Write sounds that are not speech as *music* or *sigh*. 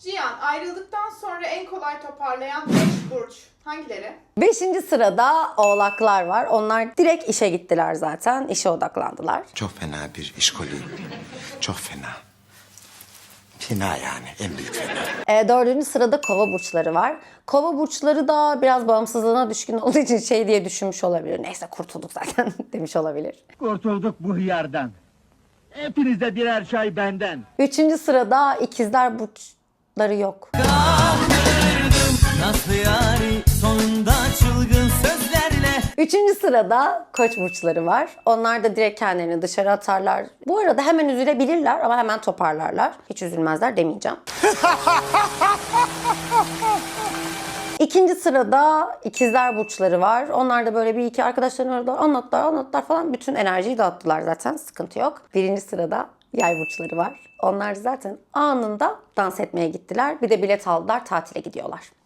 Cihan ayrıldıktan sonra en kolay toparlayan 5 burç hangileri? Beşinci sırada oğlaklar var. Onlar direkt işe gittiler zaten. İşe odaklandılar. Çok fena bir işkoliyim. Çok fena. Fena yani en büyük fena. E, dördüncü sırada kova burçları var. Kova burçları da biraz bağımsızlığına düşkün olduğu için şey diye düşünmüş olabilir. Neyse kurtulduk zaten *laughs* demiş olabilir. Kurtulduk bu hıyardan. Hepinize birer çay benden. Üçüncü sırada ikizler burçları yok. Nasıl yari sonunda çılgın sözlerle Üçüncü sırada koç burçları var. Onlar da direkt kendilerini dışarı atarlar. Bu arada hemen üzülebilirler ama hemen toparlarlar. Hiç üzülmezler demeyeceğim. *laughs* İkinci sırada ikizler burçları var. Onlar da böyle bir iki arkadaşlarını aradılar, anlattılar, anlattılar falan. Bütün enerjiyi dağıttılar zaten, sıkıntı yok. Birinci sırada yay burçları var. Onlar zaten anında dans etmeye gittiler. Bir de bilet aldılar, tatile gidiyorlar.